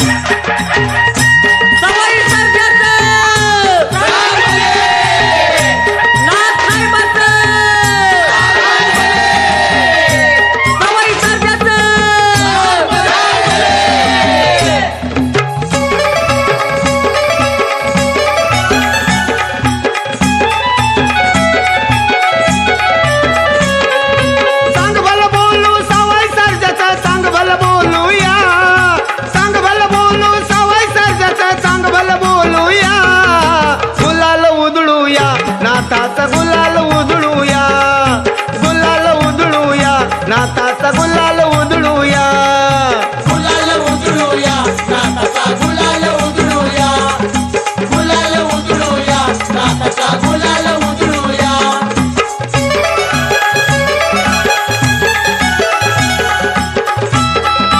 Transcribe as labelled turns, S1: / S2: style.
S1: Música
S2: ना तात गुलाल उधळूया. गुलाल उधळूया. ना तात गुलाल